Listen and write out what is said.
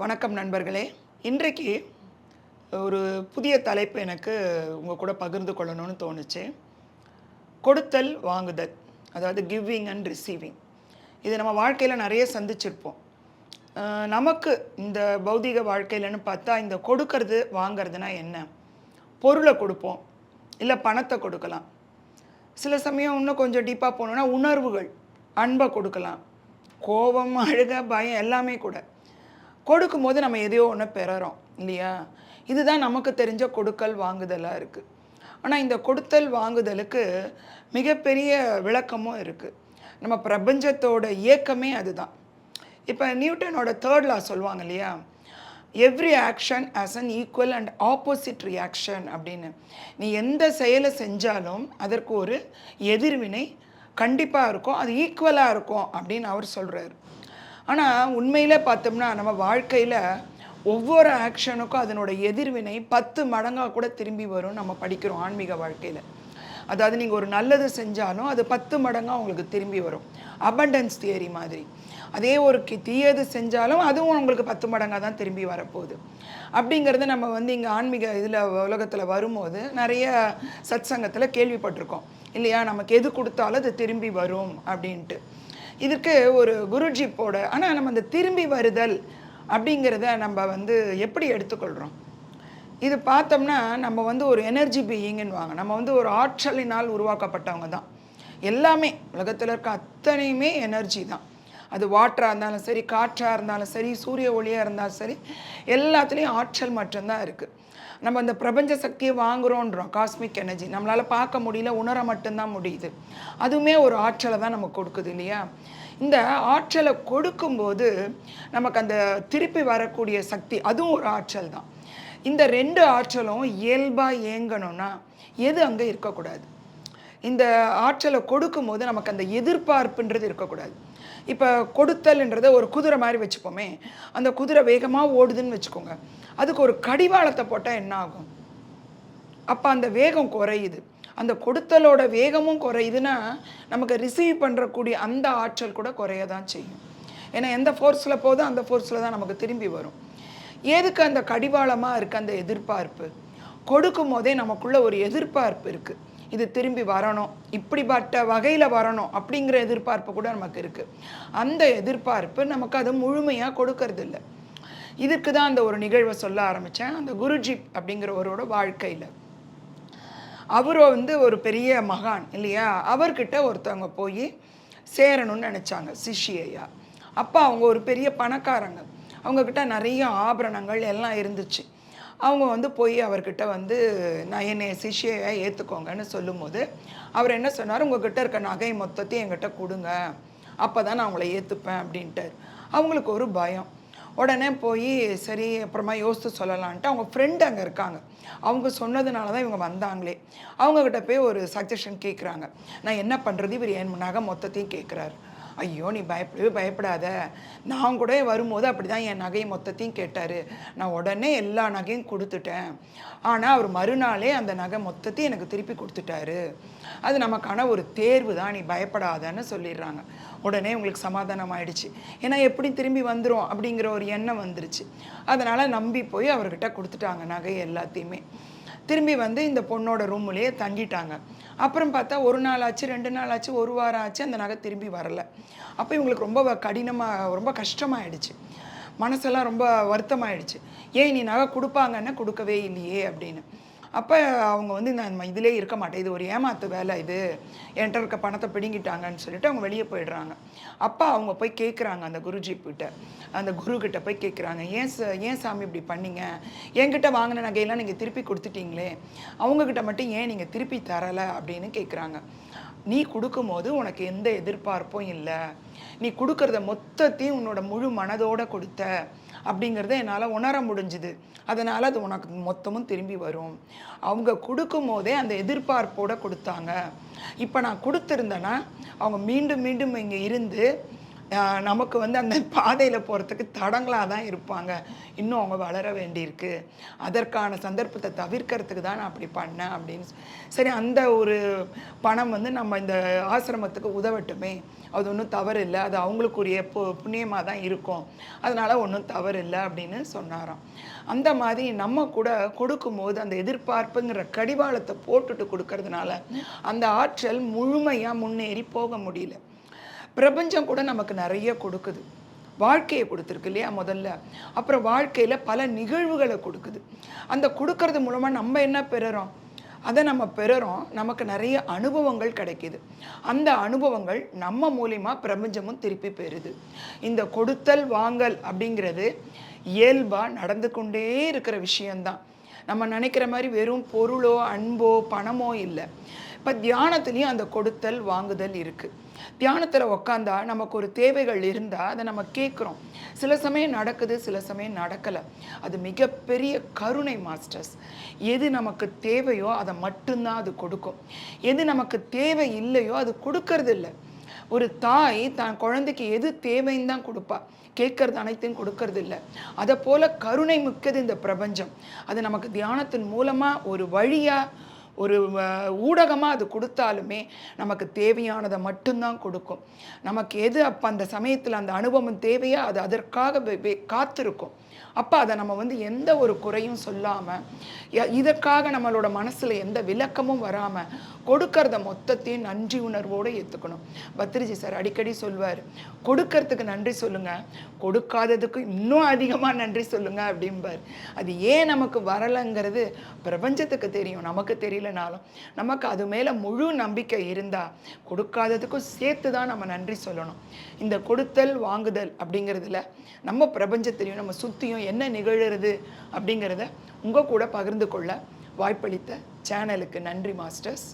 வணக்கம் நண்பர்களே. இன்றைக்கு ஒரு புதிய தலைப்பு எனக்கு உங்கள் கூட பகிர்ந்து கொள்ளணும்னு தோணுச்சு. கொடுத்தல் வாங்குதல் அதாவது கிவ்விங் அண்ட் ரிசீவிங் இது நம்ம வாழ்க்கையில் நிறைய சந்திச்சிருப்போம். நமக்கு இந்த பௌதிக வாழ்க்கையிலன்னு பார்த்தா இந்த கொடுக்கறது வாங்கிறதுனா என்ன? பொருளை கொடுப்போம் இல்லை பணத்தை கொடுக்கலாம். சில சமயம் இன்னும் கொஞ்சம் டீப்பாக போகணுன்னா உணர்வுகள் அன்பை கொடுக்கலாம். கோபம் அழுக பயம் எல்லாமே கூட. கொடுக்கும்போது நம்ம எதையோ ஒன்று பெறறோம் இல்லையா? இதுதான் நமக்கு தெரிஞ்ச கொடுக்கல் வாங்குதலாக இருக்குது ஆனால் இந்த கொடுத்தல் வாங்குதலுக்கு மிகப்பெரிய விளக்கமும் இருக்குது நம்ம பிரபஞ்சத்தோட இயக்கமே அதுதான். இப்போ நியூட்டனோட தேர்ட் லா சொல்லுவாங்க இல்லையா? Every action has an equal and opposite reaction அப்படின்னு. நீ எந்த செயலை செஞ்சாலும் அதற்கு ஒரு எதிர்வினை கண்டிப்பாக இருக்கும். அது ஈக்குவலாக இருக்கும் அப்படின்னு அவர் சொல்கிறார் ஆனால் உண்மையில் பார்த்தோம்னா நம்ம வாழ்க்கையில் ஒவ்வொரு ஆக்ஷனுக்கும் அதனோட எதிர்வினை பத்து மடங்காக கூட திரும்பி வரும் நம்ம படிக்கிறோம் ஆன்மீக வாழ்க்கையில். அதாவது நீங்கள் ஒரு நல்லது செஞ்சாலும் அது பத்து மடங்காக உங்களுக்கு திரும்பி வரும். அபண்டன்ஸ் தியரி மாதிரி. அதே ஒரு கி தீயது செஞ்சாலும் அதுவும் உங்களுக்கு பத்து மடங்காக தான் திரும்பி வரப்போகுது. அப்படிங்கிறத நம்ம வந்து இங்கே ஆன்மீக இதில் உலகத்தில் வரும்போது நிறைய சத்சங்கத்தில் கேள்விப்பட்டிருக்கோம். இல்லையா? நமக்கு எது கொடுத்தாலும் அது திரும்பி வரும் அப்படின்ட்டு. இதுக்கு ஒரு குருஜி போட ஆனால் நம்ம அந்த திரும்பி வருதல் அப்படிங்கிறத நம்ம வந்து எப்படி எடுத்துக்கொள்கிறோம் இது பார்த்தோம்னா நம்ம வந்து ஒரு எனர்ஜி பீயிங்னு வாங்க நம்ம வந்து ஒரு ஆற்றலினால் உருவாக்கப்பட்டவங்க தான். எல்லாமே உலகத்தில் இருக்க அத்தனையுமே எனர்ஜி தான். அது வாட்டராக இருந்தாலும் சரி காற்றாக இருந்தாலும் சரி சூரிய ஒளியாக இருந்தாலும் சரி எல்லாத்துலேயும் ஆற்றல் மட்டும்தான் இருக்குது நம்ம அந்த பிரபஞ்ச சக்தியை வாங்குறோன்றோம் காஸ்மிக் எனர்ஜி நம்மளால் பார்க்க முடியல உணர மட்டும்தான் முடியுது. அதுவுமே ஒரு ஆற்றலை தான் நமக்கு கொடுக்குது இல்லையா? இந்த ஆற்றலை கொடுக்கும்போது நமக்கு அந்த திருப்பி வரக்கூடிய சக்தி அதுவும் ஒரு ஆற்றல் தான். இந்த ரெண்டு ஆற்றலும் இயல்பாக இயங்கணும்னா எது அங்கே இருக்கக்கூடாது? இந்த ஆற்றலை கொடுக்கும்போது நமக்கு அந்த எதிர்பார்ப்புன்றது இருக்கக்கூடாது. இப்போ கொடுத்தல்ன்றத ஒரு குதிரை மாதிரி வச்சுப்போமே அந்த குதிரை வேகமாக ஓடுதுன்னு வச்சுக்கோங்க. அதுக்கு ஒரு கடிவாளத்தை போட்டால் என்ன ஆகும்? அப்போ அந்த வேகம் குறையுது. அந்த கொடுத்தலோட வேகமும் குறையுதுன்னா நமக்கு ரிசீவ் பண்ணுறக்கூடிய அந்த ஆற்றல் கூட குறைய தான் செய்யும். ஏன்னா எந்த ஃபோர்ஸில் போதோ அந்த ஃபோர்ஸில் தான் நமக்கு திரும்பி வரும். எதுக்கு அந்த கடிவாளமாக இருக்குது அந்த எதிர்பார்ப்பு? கொடுக்கும் போதே நமக்குள்ள ஒரு எதிர்பார்ப்பு இருக்குது இது திரும்பி வரணும் இப்படிப்பட்ட வகையில் வரணும் அப்படிங்கிற எதிர்பார்ப்பு கூட நமக்கு இருக்குது அந்த எதிர்பார்ப்பு நமக்கு அது முழுமையாக கொடுக்கறது இல்லை இதுக்கு தான் அந்த ஒரு நிகழ்வை சொல்ல ஆரம்பித்தேன் அந்த குருஜி அப்படிங்கிற ஒருவரோட வாழ்க்கையில். அவரோ வந்து ஒரு பெரிய மகான் இல்லையா? அவர்கிட்ட ஒருத்தவங்க போய் சேரணும்னு நினச்சாங்க சிஷியையா. அப்போ அவங்க ஒரு பெரிய பணக்காரங்க. அவங்கக்கிட்ட நிறைய ஆபரணங்கள் எல்லாம் இருந்துச்சு. அவங்க வந்து போய் அவர்கிட்ட வந்து நான் என்னை சிஷியை ஏற்றுக்கோங்கன்னு சொல்லும்போது அவர் என்ன சொன்னார்? உங்ககிட்ட இருக்க நகை மொத்தத்தையும் என்கிட்ட கொடுங்க. அப்போ தான் நான் அவங்கள ஏற்றுப்பேன் அப்படின்ட்டு அவங்களுக்கு ஒரு பயம். உடனே போய் சரி அப்புறமா யோசித்து சொல்லலான்ட்டு அவங்க ஃப்ரெண்டு அங்கே இருக்காங்க. அவங்க சொன்னதுனால தான் இவங்க வந்தாங்களே. அவங்கக்கிட்ட போய் ஒரு சஜஷன் கேட்குறாங்க நான் என்ன பண்ணுறது இவர் என் நகை மொத்தத்தையும் கேட்குறாரு ஐயோ நீ பயப்படவே பயப்படாத. நான் கூட வரும்போது அப்படி தான் என் நகையை மொத்தத்தையும் கேட்டார். நான் உடனே எல்லா நகையும் கொடுத்துட்டேன். ஆனால் அவர் மறுநாளே அந்த நகை மொத்தத்தையும் எனக்கு திருப்பி கொடுத்துட்டாரு. அது நமக்கான ஒரு தேர்வு தான் நீ பயப்படாதன்னு சொல்லிடுறாங்க. உடனே உங்களுக்கு சமாதானம் ஆயிடுச்சு. ஏன்னா எப்படி திரும்பி வந்துடும் அப்படிங்கிற ஒரு எண்ணம் வந்துருச்சு. அதனால் நம்பி போய் அவர்கிட்ட கொடுத்துட்டாங்க நகை எல்லாத்தையுமே. திரும்பி வந்து இந்த பொண்ணோட ரூம்லேயே தங்கிட்டாங்க. அப்புறம் பார்த்தா ஒரு நாள் ஆச்சு ரெண்டு நாள் ஆச்சு ஒரு வாரம் ஆச்சு அந்த நகை திரும்பி வரல. அப்போ இவங்களுக்கு ரொம்ப கடினமாக ரொம்ப கஷ்டமாயிடுச்சு. மனசெல்லாம் ரொம்ப வருத்தமாயிடுச்சு. ஏன் நீ நகை கொடுப்பாங்கன்னா கொடுக்கவே இல்லையே அப்படின்னு. அப்போ அவங்க வந்து நான் இதிலே இருக்க மாட்டேன். இது ஒரு ஏமாத்து வேலை இது. என்கிட்ட இருக்க பணத்தை பிடுங்கிட்டாங்கன்னு சொல்லிட்டு அவங்க வெளியே போயிடுறாங்க. அப்போ அவங்க போய் கேட்குறாங்க அந்த குருஜி கிட்ட. அந்த குரு கிட்ட போய் கேட்குறாங்க ஏன் ச ஏன் சாமி இப்படி பண்ணீங்க? என்கிட்ட வாங்கின நகையெல்லாம் நீங்கள் திருப்பி கொடுத்துட்டீங்களே. அவங்கக்கிட்ட மட்டும் ஏன் நீங்கள் திருப்பி தரலை? அப்படின்னு கேட்குறாங்க நீ கொடுக்கும்போது உனக்கு எந்த எதிர்பார்ப்பும் இல்லை. நீ கொடுக்கறத மொத்தத்தையும் உன்னோட முழு மனதோட கொடுத்த. அப்படிங்கிறத என்னால் உணர முடிஞ்சுது. அதனால் அது உனக்கு மொத்தமும் திரும்பி வரும். அவங்க கொடுக்கும் போதே அந்த எதிர்பார்ப்போட கொடுத்தாங்க. இப்போ நான் கொடுத்துருந்தேன்னா அவங்க மீண்டும் மீண்டும் இங்கே இருந்து நமக்கு வந்து அந்த பாதையில் போகிறதுக்கு தடங்களாக தான் இருப்பாங்க. இன்னும் அவங்க வளர வேண்டியிருக்கு. அதற்கான சந்தர்ப்பத்தை தவிர்க்கிறதுக்கு தான் நான் அப்படி பண்ணேன் அப்படின்னு சரி அந்த ஒரு பணம் வந்து நம்ம இந்த ஆசிரமத்துக்கு உதவட்டுமே. அது ஒன்றும் தவறு இல்லை அது அவங்களுக்குரிய பு புண்ணியமாக தான் இருக்கும். அதனால் ஒன்றும் தவறு இல்லை அப்படின்னு சொன்னாராம். அந்த மாதிரி நம்ம கூட கொடுக்கும்போது அந்த எதிர்பார்ப்புங்கிற கடிவாளத்தை போட்டுட்டு கொடுக்கறதுனால அந்த ஆற்றல் முழுமையாக முன்னேறி போக முடியல. பிரபஞ்சம் கூட நமக்கு நிறைய கொடுக்குது. வாழ்க்கையை கொடுத்துருக்கு இல்லையா முதல்ல? அப்புறம் வாழ்க்கையில் பல நிகழ்வுகளை கொடுக்குது. அந்த கொடுக்கறது மூலமாக நம்ம என்ன பெறுறோம்? அதை நம்ம பெறுறோம். நமக்கு நிறைய அனுபவங்கள் கிடைக்கிது. அந்த அனுபவங்கள் நம்ம மூலிமா பிரபஞ்சமும் திருப்பி பெறுது. இந்த கொடுத்தல் வாங்கல் அப்படிங்கிறது இயல்பாக நடந்து கொண்டே இருக்கிற விஷயந்தான் நம்ம நினைக்கிற மாதிரி வெறும் பொருளோ அன்போ பணமோ இல்லை. இப்போ தியானத்துலேயும் அந்த கொடுத்தல் வாங்குதல் இருக்குது தியானத்தில் உக்காந்தா நமக்கு ஒரு தேவைகள் இருந்தால் அதை நம்ம கேட்குறோம் சில சமயம் நடக்குது சில சமயம் நடக்கலை. அது மிகப்பெரிய கருணை மாஸ்டர்ஸ். எது நமக்கு தேவையோ அதை மட்டும்தான் அது கொடுக்கும். எது நமக்கு தேவை இல்லையோ அது கொடுக்கறது இல்லை. ஒரு தாய் தான் குழந்தைக்கு எது தேவைன்னு தான் கொடுப்பா. கேட்கறது அனைத்தையும் கொடுக்கறது இல்லை. அதை போல கருணை மிக்கது இந்த பிரபஞ்சம். அது நமக்கு தியானத்தின் மூலமாக ஒரு வழியாக ஒரு ஊடகமாக அது கொடுத்தாலுமே நமக்கு தேவையானதை மட்டும்தான் கொடுக்கும். நமக்கு எது அப்போ அந்த சமயத்தில் அந்த அனுபவம் தேவையோ அது அதற்காக வெ- காத்திருக்கும். அப்போ அதை நம்ம வந்து எந்த ஒரு குறையும் சொல்லாமல் இதற்காக நம்மளோட மனசில் எந்த விளக்கமும் வராமல் கொடுக்கறத மொத்தத்தையும் நன்றி உணர்வோடு ஏற்றுக்கணும் பத்ரிஜி சார் அடிக்கடி சொல்வார் கொடுக்கறதுக்கு நன்றி சொல்லுங்கள் கொடுக்காததுக்கு இன்னும் அதிகமாக நன்றி சொல்லுங்கள் அப்படிம்பார். அது ஏன் நமக்கு வரலைங்கிறது பிரபஞ்சத்துக்கு தெரியும் நமக்கு முடியலனாலும் நமக்கு அது மேலே முழு நம்பிக்கை இருந்தால் கொடுக்காததுக்கும் சேர்த்து தான் நம்ம நன்றி சொல்லணும். இந்த கொடுத்தல் வாங்குதல் அப்படிங்கிறதுல நம்ம பிரபஞ்சத்திலையும் நம்ம சுற்றியும் என்ன நிகழறது அப்படிங்கிறத உங்கள் கூட பகிர்ந்து கொள்ள வாய்ப்பளித்த சேனலுக்கு நன்றி மாஸ்டர்ஸ்.